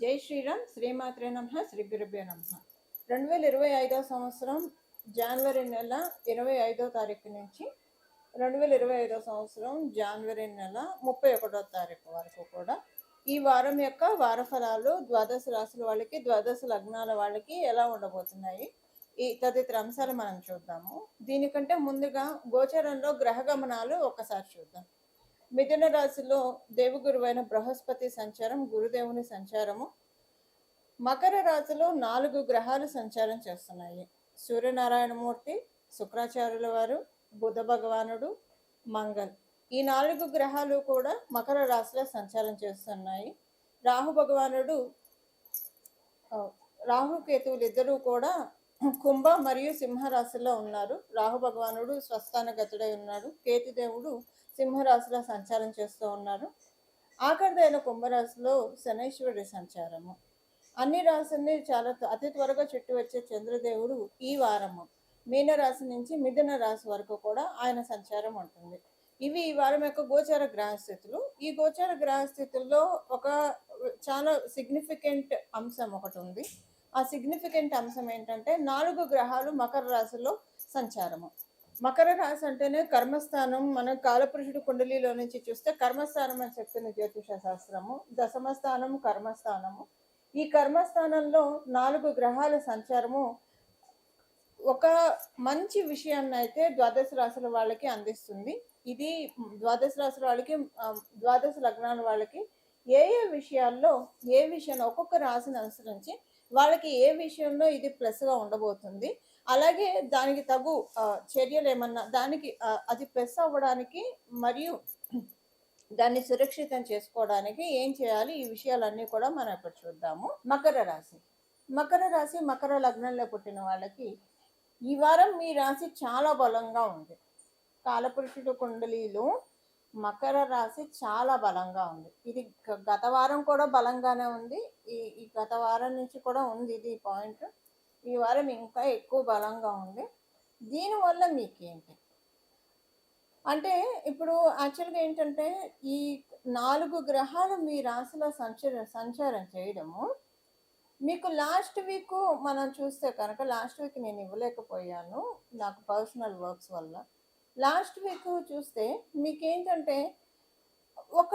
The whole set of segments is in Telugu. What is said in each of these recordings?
జై శ్రీరామ్ శ్రీమాత్రే నమ శ్రీ గురుభ్యో నమ. రెండు వేల ఇరవై ఐదో సంవత్సరం జనవరి నెల ఇరవై ఐదో తారీఖు నుంచి రెండు వేల ఇరవై ఐదో సంవత్సరం జనవరి నెల ముప్పై ఒకటో తారీఖు వరకు కూడా ఈ వారం యొక్క వారఫలాలు ద్వాదశ రాశుల వాళ్ళకి ద్వాదశ లగ్నాల వాళ్ళకి ఎలా ఉండబోతున్నాయి? ఈ తదితర అంశాలు మనం చూద్దాము. దీనికంటే ముందుగా గోచరంలో గ్రహ గమనాలు ఒకసారి చూద్దాం. మిథున రాశిలో దేవగురువైన బృహస్పతి సంచారం గురుదేవుని సంచారము. మకర రాశిలో నాలుగు గ్రహాలు సంచారం చేస్తున్నాయి. సూర్యనారాయణమూర్తి శుక్రాచార్యుల వారు బుధ భగవానుడు మంగళ్ ఈ నాలుగు గ్రహాలు కూడా మకర రాశిలో సంచారం చేస్తున్నాయి. రాహు భగవానుడు రాహుకేతువులు రాహు కేతువులు ఇద్దరూ కూడా కుంభ మరియు సింహ రాశిలో ఉన్నారు. రాహు భగవానుడు స్వస్థానగతుడై ఉన్నాడు. కేతుదేవుడు సింహరాశిలో సంచారం చేస్తూ ఉన్నారు. ఆఖరిదైన కుంభరాశిలో శనైశ్వరుడి సంచారము. అన్ని రాశుల్ని చాలా అతి త్వరగా చుట్టూ వచ్చే చంద్రదేవుడు ఈ వారము. మీనరాశి నుంచి మిథున రాశి వరకు కూడా ఆయన సంచారం ఉంటుంది. ఇవి ఈ వారం యొక్క గోచార గ్రహస్థితులు. ఈ గోచార గ్రహస్థితుల్లో ఒక చాలా సిగ్నిఫికెంట్ అంశం ఒకటి ఉంది. ఆ సిగ్నిఫికెంట్ అంశం ఏంటంటే నాలుగు గ్రహాలు మకర రాశిలో సంచారము. మకర రాశి అంటేనే కర్మస్థానం. మన కాలపురుషుడు కుండలిలో నుంచి చూస్తే కర్మస్థానం అని చెప్తున్న జ్యోతిష శాస్త్రము. దశమస్థానం కర్మస్థానము ఈ కర్మస్థానంలో నాలుగు గ్రహాల సంచారము ఒక మంచి విషయాన్ని అయితే ద్వాదశ రాశుల వాళ్ళకి అందిస్తుంది. ఇది ద్వాదశ రాశుల వాళ్ళకి ద్వాదశ లగ్నాల వాళ్ళకి ఏ ఏ విషయాల్లో ఏ విషయాన్ని ఒక్కొక్క రాశిని అనుసరించి వాళ్ళకి ఏ విషయంలో ఇది ప్లస్గా ఉండబోతుంది. అలాగే దానికి తగు చర్యలు ఏమన్నా దానికి అది ప్రెస్ అవ్వడానికి మరియు దాన్ని సురక్షితం చేసుకోవడానికి ఏం చేయాలి? ఈ విషయాలన్నీ కూడా మనం ఇప్పుడు చూద్దాము. మకర రాశి. మకర రాశి మకర లగ్నంలో పుట్టిన వాళ్ళకి ఈ వారం మీ రాశి చాలా బలంగా ఉంది. కాలపురుషుడు కుండలీలు మకర రాశి చాలా బలంగా ఉంది. ఇది గ- గత వారం కూడా బలంగానే ఉంది. ఈ ఈ గత వారం నుంచి కూడా ఉంది ఇది పాయింట్. ఈ వారం ఇంకా ఎక్కువ బలంగా ఉంది. దీనివల్ల మీకేంటి? అంటే ఇప్పుడు యాక్చువల్గా ఏంటంటే ఈ నాలుగు గ్రహాలు మీ రాశిలో సంచర సంచారం చేయడము. మీకు లాస్ట్ వీక్ మనం చూస్తే కనుక లాస్ట్ వీక్ నేను ఇవ్వలేకపోయాను. నాకు పర్సనల్ వర్క్స్ వల్ల. లాస్ట్ వీక్ చూస్తే మీకేంటంటే ఒక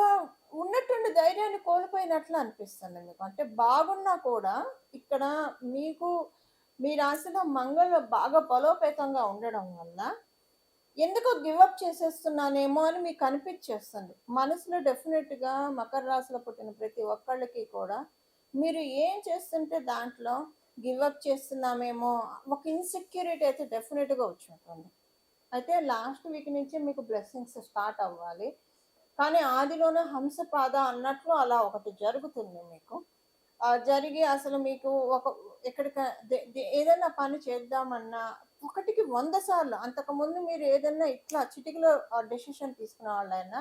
ఉన్నటువంటి ధైర్యాన్ని కోల్పోయినట్లు అనిపిస్తుంది మీకు. అంటే బాగున్నా కూడా ఇక్కడ మీకు మీ రాశిలో మంగళ బాగా బలోపేతంగా ఉండడం వల్ల ఎందుకో గివప్ చేసేస్తున్నానేమో అని మీకు అనిపించేస్తుంది. మనసులో డెఫినెట్గా మకర రాశిలో పుట్టిన ప్రతి ఒక్కళ్ళకి కూడా మీరు ఏం చేస్తుంటే దాంట్లో గివప్ చేస్తున్నామేమో ఒక ఇన్సెక్యూరిటీ అయితే డెఫినెట్గా వచ్చి ఉంటుంది. అయితే లాస్ట్ వీక్ నుంచి మీకు బ్లెస్సింగ్స్ స్టార్ట్ అవ్వాలి. కానీ ఆదిలోనే హంసపాద అన్నట్లు అలా ఒకటి జరుగుతుంది మీకు. జరిగి అసలు మీకు ఒక ఎక్కడిక దే- ఏదైనా పని చేద్దామన్నా ఒకటికి వంద సార్లు అంతకుముందు మీరు ఏదైనా ఇట్లా చిటికలో డెసిషన్ తీసుకునే వాళ్ళైనా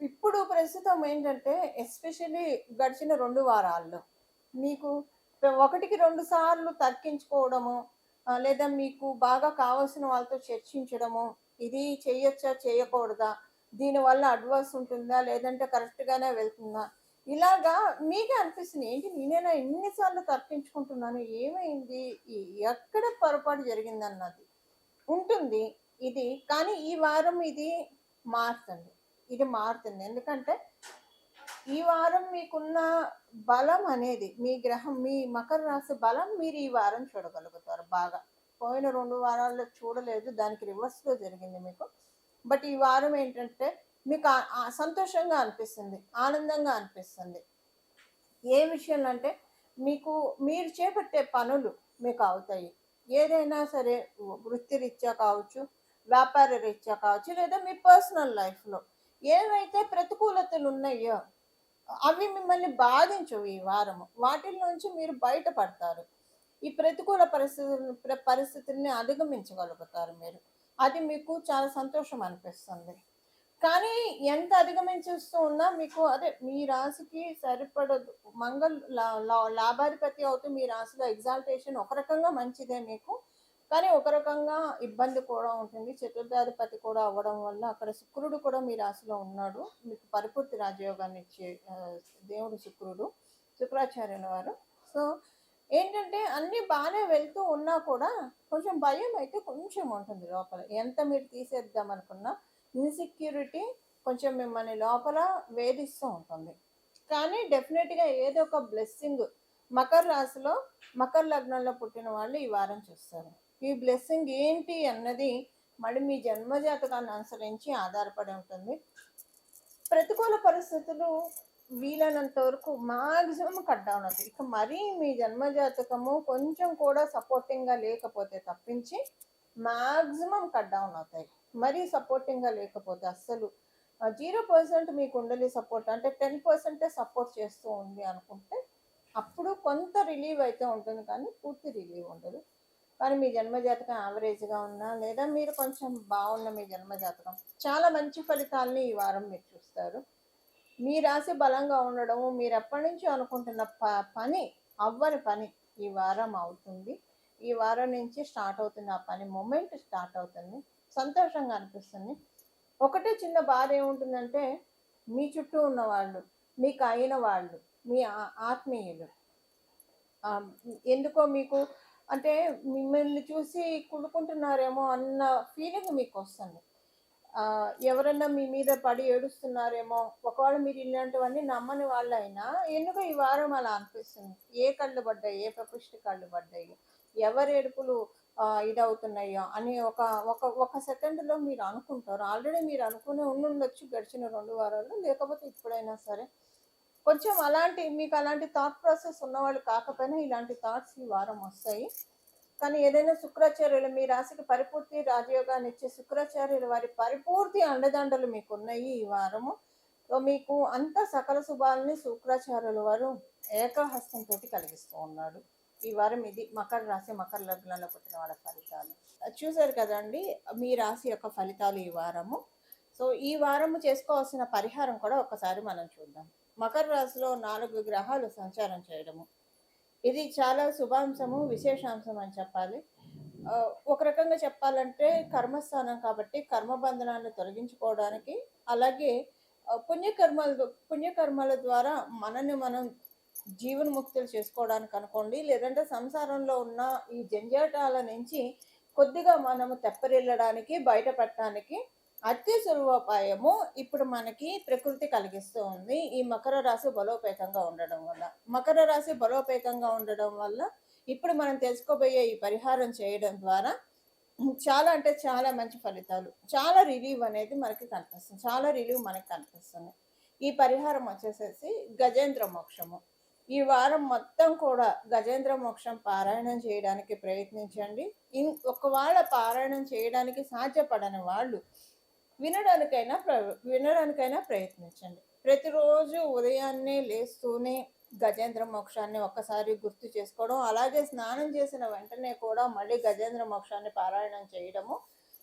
ఇప్పుడు ప్రస్తుతం ఏంటంటే ఎస్పెషల్లీ గడిచిన రెండు వారాల్లో మీకు ఒకటికి రెండు సార్లు తర్కించుకోవడము లేదా మీకు బాగా కావాల్సిన వాళ్ళతో చర్చించడము ఇది చేయొచ్చా చేయకూడదా దీనివల్ల అడ్వర్స్ ఉంటుందా లేదంటే కరెక్ట్గానే వెళ్తుందా ఇలాగా మీకు అనిపిస్తుంది ఏంటి నేనైనా ఎన్నిసార్లు తప్పించుకుంటున్నాను ఏమైంది? ఎక్కడ పొరపాటు జరిగిందన్నది. ఉంటుంది ఇది. కానీ ఈ వారం ఇది మారుతుంది ఇది మారుతుంది. ఎందుకంటే ఈ వారం మీకున్న బలం అనేది మీ గ్రహం మీ మకర రాశి బలం మీరు ఈ వారం చూడగలుగుతారు బాగా. పోయిన రెండు వారాల్లో చూడలేదు దానికి రివర్స్లో జరిగింది మీకు. బట్ ఈ వారం ఏంటంటే మీకు సంతోషంగా అనిపిస్తుంది ఆనందంగా అనిపిస్తుంది. ఏ విషయంలో అంటే మీకు మీరు చేపట్టే పనులు మీకు అవుతాయి. ఏదైనా సరే వృత్తిరీత్యా కావచ్చు వ్యాపార రీత్యా కావచ్చు లేదా మీ పర్సనల్ లైఫ్లో ఏవైతే ప్రతికూలతలు ఉన్నాయో అవి మిమ్మల్ని బాధించవు ఈ వారము. వాటిల్లోంచి మీరు బయటపడతారు. ఈ ప్రతికూల పరిస్థితి ప్ర- పరిస్థితుల్ని అధిగమించగలుగుతారు మీరు. అది మీకు చాలా సంతోషం అనిపిస్తుంది. కానీ ఎంత అధిగమించేస్తూ ఉన్నా మీకు అదే మీ రాశికి సరిపడదు. మంగళ లా- లాభాధిపతి అవుతూ మీ రాశిలో ఎగ్జాల్టేషన్ ఒక రకంగా మంచిదే మీకు. కానీ ఒక రకంగా ఇబ్బంది కూడా ఉంటుంది. చతుర్థాధిపతి కూడా అవ్వడం వల్ల అక్కడ శుక్రుడు కూడా మీ రాశిలో ఉన్నాడు. మీకు పరిపూర్తి రాజయోగాన్ని ఇచ్చే దేవుడు శుక్రుడు శుక్రాచార్యుల వారు. సో ఏంటంటే అన్నీ బాగానే వెళ్తూ ఉన్నా కూడా కొంచెం భయం అయితే కొంచెం ఉంటుంది లోపల. ఎంత మీరు తీసేద్దాం అనుకున్నా ఇన్సెక్యూరిటీ కొంచెం మిమ్మల్ని లోపల వేధిస్తూ ఉంటుంది. కానీ డెఫినెట్గా ఏదో ఒక బ్లెస్సింగ్ మకర రాశిలో మకర లగ్నంలో పుట్టిన వాళ్ళు ఈ వారం చూస్తారు. ఈ బ్లెస్సింగ్ ఏంటి అన్నది మళ్ళీ మీ జన్మజాతకాన్ని అనుసరించి ఆధారపడి ఉంటుంది. ప్రతికూల పరిస్థితులు వీలైనంత వరకు మాక్సిమం కట్ డౌన్ అవుతుంది ఇక మరీ మీ జన్మజాతకము కొంచెం కూడా సపోర్టింగ్గా లేకపోతే తప్పించి మాక్సిమం కట్ డౌన్ అవుతాయి. మరీ సపోర్టింగ్గా లేకపోతే అస్సలు. జీరో పర్సెంట్ మీకు కుండలి సపోర్ట్ అంటే టెన్ పర్సెంటే సపోర్ట్ చేస్తూ ఉంది అనుకుంటే అప్పుడు కొంత రిలీవ్ అయితే ఉంటుంది కానీ పూర్తి రిలీవ్ ఉండదు. కానీ మీ జన్మజాతకం యావరేజ్గా ఉన్నా లేదా మీరు కొంచెం బాగున్న మీ జన్మజాతకం చాలా మంచి ఫలితాలని ఈ వారం మీరు చూస్తారు. మీ రాశి బలంగా ఉండడము మీరు ఎప్పటి నుంచో అనుకుంటున్న ప పని అవ్వని పని ఈ వారం అవుతుంది. ఈ వారం నుంచి స్టార్ట్ అవుతుంది ఆ పని మూమెంట్ స్టార్ట్ అవుతుంది. సంతోషంగా అనిపిస్తుంది. ఒకటే చిన్న బాధ ఏముంటుందంటే మీ చుట్టూ ఉన్న వాళ్ళు మీకు అయిన వాళ్ళు మీ ఆత్మీయులు. ఎందుకో మీకు అంటే మిమ్మల్ని చూసి కుళ్ళుకుంటున్నారేమో అన్న ఫీలింగ్ మీకు వస్తుంది ఎవరన్నా మీ మీద పడి ఏడుస్తున్నారేమో ఒకవేళ మీరు ఇలాంటివన్నీ నమ్మని వాళ్ళైనా ఎందుకో ఈ వారం అలా అనిపిస్తుంది. ఏ కళ్ళు పడ్డాయి ఏ ప్రకృష్టి కళ్ళు పడ్డాయి ఎవరి ఏడుపులు ఇదవుతున్నాయో అని ఒక ఒక ఒక సెకండ్లో మీరు అనుకుంటారు. ఆల్రెడీ మీరు అనుకునే ఉండుండొచ్చు గడిచిన రెండు వారాలు లేకపోతే ఇప్పుడైనా సరే. కొంచెం అలాంటి మీకు అలాంటి థాట్ ప్రాసెస్ ఉన్నవాళ్ళు కాకపోయినా ఇలాంటి థాట్స్ ఈ వారం వస్తాయి. కానీ ఏదైనా శుక్రాచార్యులు మీ రాశికి పరిపూర్తి రాజయోగాన్ని ఇచ్చే శుక్రాచార్యులు వారి పరిపూర్తి అండదండలు మీకు ఉన్నాయి ఈ వారము. సో మీకు అంత సకల శుభాలని శుక్రాచార్యుల వారు ఏకహస్తంతో కలిగిస్తూ ఉన్నాడు ఈ వారం ఇది మకర రాశి మకర లగ్నంలో పుట్టిన వాళ్ళ ఫలితాలు. చూసారు కదండి మీ రాశి యొక్క ఫలితాలు ఈ వారము. సో ఈ వారము చేసుకోవాల్సిన పరిహారం కూడా ఒకసారి మనం చూద్దాం. మకర రాశిలో నాలుగు గ్రహాలు సంచారం చేయడము. ఇది చాలా శుభాంశము విశేషాంశం అని చెప్పాలి. ఒక రకంగా చెప్పాలంటే కర్మస్థానం కాబట్టి కర్మబంధనాన్ని తొలగించుకోవడానికి అలాగే పుణ్యకర్మల పుణ్యకర్మల ద్వారా మనల్ని మనం జీవన్ముక్తులు చేసుకోవడానికి అనుకోండి. లేదంటే సంసారంలో ఉన్న ఈ జంజాటాల నుంచి కొద్దిగా మనము తెప్పరిల్లడానికి బయటపడటానికి అతి సులభోపాయము ఇప్పుడు మనకి ప్రకృతి కలిగిస్తూ ఉంది. ఈ మకర రాశి బలోపేతంగా ఉండడం వల్ల. మకర రాశి బలోపేతంగా ఉండడం వల్ల ఇప్పుడు మనం తెలుసుకోబోయే ఈ పరిహారం చేయడం ద్వారా చాలా అంటే చాలా మంచి ఫలితాలు. చాలా రిలీవ్ అనేది మనకి కనిపిస్తుంది. చాలా రిలీవ్ మనకి కనిపిస్తుంది. ఈ పరిహారం వచ్చేసేసి గజేంద్ర మోక్షము. ఈ వారం మొత్తం కూడా గజేంద్ర మోక్షం పారాయణం చేయడానికి ప్రయత్నించండి. ఇన్ ఒకవేళ పారాయణం చేయడానికి సాధ్యపడని వాళ్ళు వినడానికైనా ప్ర వినడానికైనా ప్రయత్నించండి. ప్రతిరోజు ఉదయాన్నే లేస్తూనే గజేంద్ర మోక్షాన్ని ఒక్కసారి గుర్తు చేసుకోవడం అలాగే స్నానం చేసిన వెంటనే కూడా మళ్ళీ గజేంద్ర మోక్షాన్ని పారాయణం చేయడము.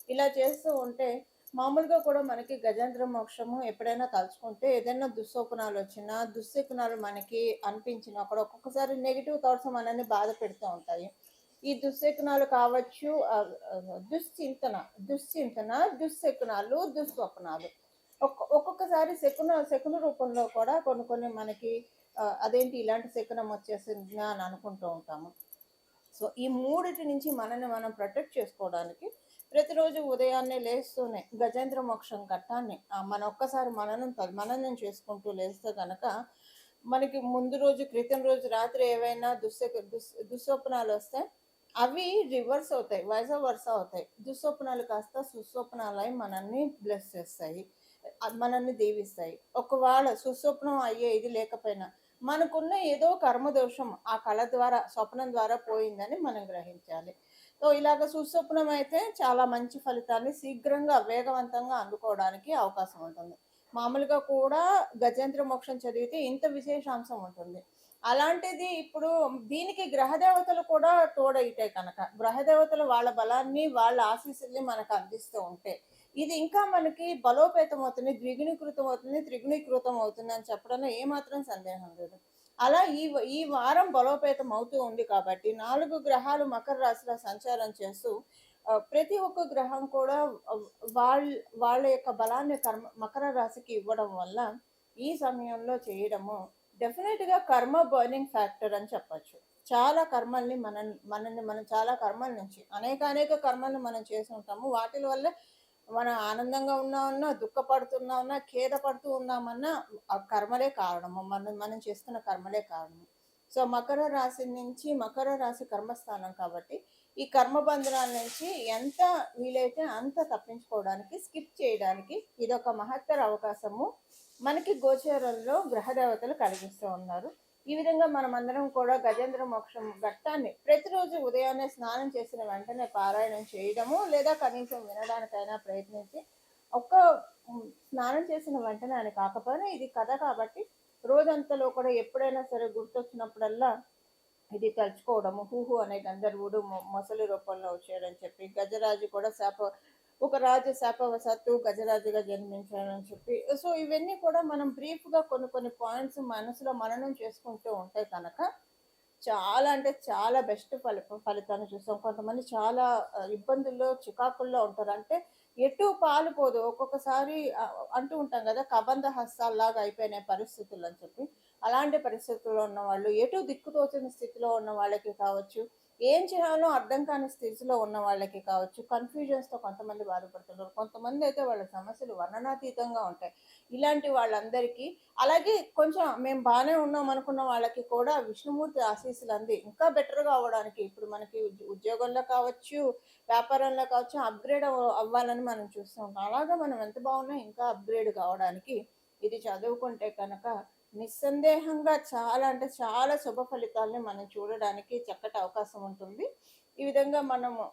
ఇలా చేస్తూ ఉంటే మామూలుగా కూడా మనకి గజేంద్ర మోక్షము ఎప్పుడైనా తలుచుకుంటే ఏదైనా దుస్సోపనాలు వచ్చినా దుశ్శకునాలు మనకి అనిపించినా కూడా ఒక్కొక్కసారి నెగిటివ్ థాట్స్ మనల్ని బాధ పెడుతూ ఉంటాయి. ఈ దుశ్శకునాలు కావచ్చు దుశ్చింతన దుశ్చింతన దుశ్శకునాలు దుస్వప్నాలు. ఒక్క ఒక్కొక్కసారి శకున శకున రూపంలో కూడా కొన్ని కొన్ని మనకి అదేంటి ఇలాంటి శకునం వచ్చేసింది అని అనుకుంటూ ఉంటాము. సో ఈ మూడిటి నుంచి మనల్ని మనం ప్రొటెక్ట్ చేసుకోవడానికి ప్రతిరోజు ఉదయాన్నే లేస్తూనే గజేంద్ర మోక్షం ఘట్టాన్ని మన మనం ఒక్కసారి మననం మననం చేసుకుంటూ లేస్తే కనుక మనకి ముందు రోజు క్రితం రోజు రాత్రి ఏవైనా దుస్స దుస్ దుస్వప్నాలు వస్తే అవి రివర్స్ అవుతాయి వైజ వరుస అవుతాయి. దుస్వప్నాలు కాస్త సుస్వప్నాలై మనల్ని బ్లెస్ చేస్తాయి మనల్ని దీవిస్తాయి. ఒకవేళ సుస్వప్నం అయ్యే ఇది లేకపోయినా మనకున్న ఏదో కర్మదోషం ఆ కళ ద్వారా స్వప్నం ద్వారా పోయిందని మనం గ్రహించాలి. సో ఇలాగ సుస్వప్నం అయితే చాలా మంచి ఫలితాన్ని శీఘ్రంగా వేగవంతంగా అందుకోవడానికి అవకాశం ఉంటుంది. మామూలుగా కూడా గజేంద్ర మోక్షం చదివితే ఇంత విశేషాంశం ఉంటుంది. అలాంటిది ఇప్పుడు దీనికి గ్రహదేవతలు కూడా తోడైతే కనుక గ్రహదేవతలు వాళ్ళ బలాన్ని వాళ్ళ ఆశీస్సుల్ని మనకు అందిస్తూ ఉంటే ఇది ఇంకా మనకి బలోపేతం అవుతుంది ద్విగుణీకృతం అవుతుంది త్రిగుణీకృతం అవుతుంది అని చెప్పడంలో ఏమాత్రం సందేహం లేదు. అలా ఈ ఈ వారం బలోపేతం అవుతూ ఉంది కాబట్టి నాలుగు గ్రహాలు మకర రాశిలో సంచారం చేస్తూ ప్రతి ఒక్క గ్రహం కూడా వాళ్ళ వాళ్ళ యొక్క బలాన్ని కర్మ మకర రాశికి ఇవ్వడం వల్ల ఈ సమయంలో చేయడము డెఫినెట్‌గా కర్మ బర్నింగ్ ఫ్యాక్టర్ అని చెప్పొచ్చు. చాలా కర్మల్ని మనం మనల్ని మనం చాలా కర్మల నుంచి అనేక అనేక కర్మల్ని మనం చేసి ఉంటాము. వాటి వల్ల మనం ఆనందంగా ఉన్నామన్నా, దుఃఖపడుతున్నామన్నా ఖేద ఖేదపడుతూ ఉన్నామన్నా ఆ కర్మలే కారణము. మనం మనం చేస్తున్న కర్మలే కారణము. సో, మకర రాశి నుంచి మకర రాశి కర్మస్థానం కాబట్టి, ఈ కర్మబంధనాల నుంచి ఎంత వీలైతే అంత తప్పించుకోవడానికి, స్కిప్ చేయడానికి ఇదొక మహత్తర అవకాశము. మనకి గోచారంలో గ్రహదేవతలు కలిగిస్తూ ఉన్నారు. ఈ విధంగా మనమందరం కూడా గజేంద్ర మోక్షం ఘట్టాన్ని ప్రతిరోజు ఉదయాన్నే స్నానం చేసిన వెంటనే పారాయణం చేయడము, లేదా కనీసం వినడానికైనా ప్రయత్నించి ఒక్క స్నానం చేసిన వెంటనే అని కాకపోయినా ఇది కథ కాబట్టి రోజంతలో కూడా ఎప్పుడైనా సరే గుర్తొచ్చినప్పుడల్లా ఇది తలుచుకోవడము. హూహు అనే గంధర్వుడు మొసలి రూపంలో వచ్చాడని చెప్పి, గజరాజు కూడా శాప ఒక రాజు శాపవశాత్తు గజరాజుగా జన్మించాడని చెప్పి. సో, ఇవన్నీ కూడా మనం బ్రీఫ్‌గా కొన్ని కొన్ని పాయింట్స్ మనసులో మననం చేసుకుంటూ ఉంటే కనుక, చాలా అంటే చాలా బెస్ట్ ఫలి ఫలితాన్ని చూస్తాం. కొంతమంది చాలా ఇబ్బందుల్లో, చికాకుల్లో ఉంటారు. అంటే ఎటు పాలుపోదు. ఒక్కొక్కసారి అంటూ ఉంటాం కదా కబంధ హస్తాల్లాగా అయిపోయినాయి పరిస్థితులు అని చెప్పి. అలాంటి పరిస్థితుల్లో ఉన్న వాళ్ళు ఎటు దిక్కుతోచని స్థితిలో ఉన్న వాళ్ళకి కావచ్చు, ఏం చేయాలో అర్థం కాని స్థితిలో ఉన్న వాళ్ళకి కావచ్చు, కన్‌ఫ్యూజన్స్‌తో కొంతమంది బాధపడుతున్నారు. కొంతమంది అయితే వాళ్ళ సమస్యలు వర్ణనాతీతంగా ఉంటాయి. ఇలాంటి వాళ్ళందరికీ అలాగే కొంచెం మేము బాగానే ఉన్నాం అనుకున్న వాళ్ళకి కూడా విష్ణుమూర్తి ఆశీస్సులు అంది ఇంకా బెటర్‌గా అవ్వడానికి ఇప్పుడు మనకి ఉద్యోగంలో కావచ్చు, వ్యాపారంలో కావచ్చు అప్‌గ్రేడ్ అవ్ అవ్వాలని మనం చూస్తూ ఉంటాం. అలాగా మనం ఎంత బాగున్నా ఇంకా అప్‌గ్రేడ్ కావడానికి ఇది చదువుకుంటే కనుక నిస్సందేహంగా చాలా అంటే చాలా శుభ ఫలితాల్ని మనం చూడడానికి చక్కటి అవకాశం ఉంటుంది. ఈ విధంగా మనము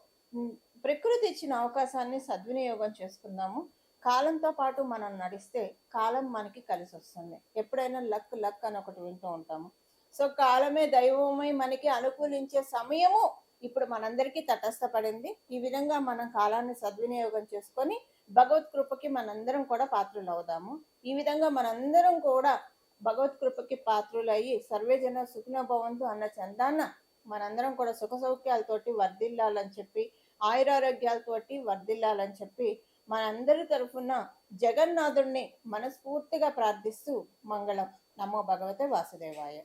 ప్రకృతి ఇచ్చిన అవకాశాన్ని సద్వినియోగం చేసుకుందాము. కాలంతో పాటు మనం నడిస్తే కాలం మనకి కలిసొస్తుంది. ఎప్పుడైనా లక్ లక్ అని ఒకటి వింటూ ఉంటాము. సో, కాలమే దైవమై మనకి అనుకూలించే సమయము ఇప్పుడు మనందరికీ తటస్థపడింది. ఈ విధంగా మనం కాలాన్ని సద్వినియోగం చేసుకొని భగవత్ కృపకి మనందరం కూడా పాత్రలు అవుదాము ఈ విధంగా మనందరం కూడా భగవత్ కృపకి పాత్రులయ్యి సర్వేజన సుఖినో భవంతు అన్న చందాన మనందరం కూడా సుఖ సౌఖ్యాలతోటి వర్ధిల్లాలని చెప్పి, ఆయురారోగ్యాలతోటి వర్ధిల్లాలని చెప్పి, మనందరి తరఫున జగన్నాథుడిని మనస్ఫూర్తిగా ప్రార్థిస్తూ మంగళం. నమో భగవతే వాసుదేవాయ.